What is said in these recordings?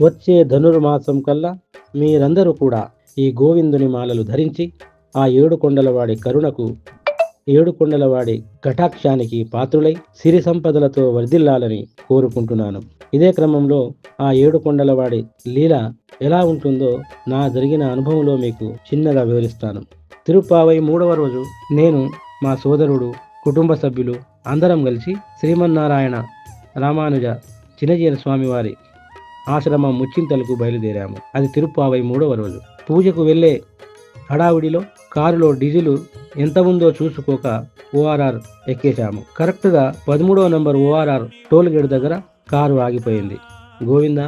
వచ్చే ధనుర్మాసం కల్లా మీరందరూ కూడా ఈ గోవిందుని మాలలు ధరించి ఆ ఏడు కొండలవాడి కరుణకు ఏడు కొండలవాడి కటాక్షానికి పాత్రులై సిరి సంపదలతో వర్ధిల్లాలని కోరుకుంటున్నాను. ఇదే క్రమంలో ఆ ఏడు కొండలవాడి లీల ఎలా ఉంటుందో నా జరిగిన అనుభవంలో మీకు చిన్నగా వివరిస్తాను. తిరుప్పావై మూడవ రోజు నేను మా సోదరుడు కుటుంబ సభ్యులు అందరం కలిసి శ్రీమన్నారాయణ రామానుజ చిన్నజీర స్వామివారి ఆశ్రమం ముచ్చింతలకు బయలుదేరాము. అది తిరుప్పావై మూడవ రోజు. పూజకు వెళ్ళే హడావుడిలో కారులో డీజిల్ ఎంత ఉందో చూసుకోక ఓఆర్ఆర్ ఎక్కేశాము. కరెక్ట్గా పదమూడవ నంబర్ ఓఆర్ఆర్ టోల్ గేట్ దగ్గర కారు ఆగిపోయింది. గోవిందా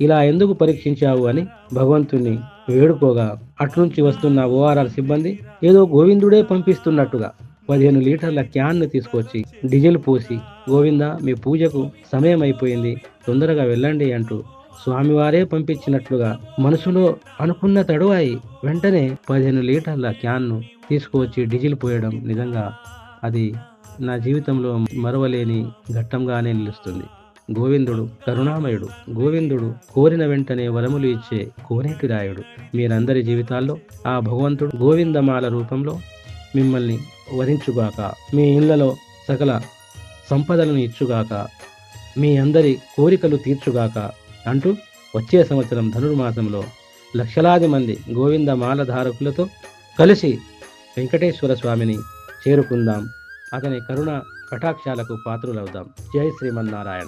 ఇలా ఎందుకు పరీక్షించావు అని భగవంతుణ్ణి వేడుకోగా అట్నుంచి వస్తున్న ఓఆర్ఆర్ సిబ్బంది ఏదో గోవిందుడే పంపిస్తున్నట్టుగా పదిహేను లీటర్ల క్యాన్ను తీసుకొచ్చి డీజిల్ పోసి గోవిందా మీ పూజకు సమయం అయిపోయింది తొందరగా వెళ్ళండి అంటూ స్వామివారే పంపించినట్లుగా మనసులో అనుకున్న తడువాయి వెంటనే పదిహేను లీటర్ల క్యాన్ను తీసుకువచ్చి డీజిల్ పోయడం నిజంగా అది నా జీవితంలో మరవలేని ఘట్టంగానే నిలుస్తుంది. గోవిందుడు కరుణామయుడు గోవిందుడు కోరిన వెంటనే వరములు ఇచ్చే కోనేటి రాయుడు మీరందరి జీవితాల్లో ఆ భగవంతుడు గోవిందమాల రూపంలో మిమ్మల్ని వరించుగాక మీ ఇళ్ళలో సకల సంపదలను ఇచ్చుగాక మీ అందరి కోరికలు తీర్చుగాక అంటూ వచ్చే సంవత్సరం ధనుర్మాసంలో లక్షలాది మంది గోవింద మాలధారకులతో కలిసి వెంకటేశ్వర స్వామిని చేరుకుందాం. అతని కరుణ కటాక్షాలకు పాత్రులవుదాం. జై శ్రీమన్నారాయణ.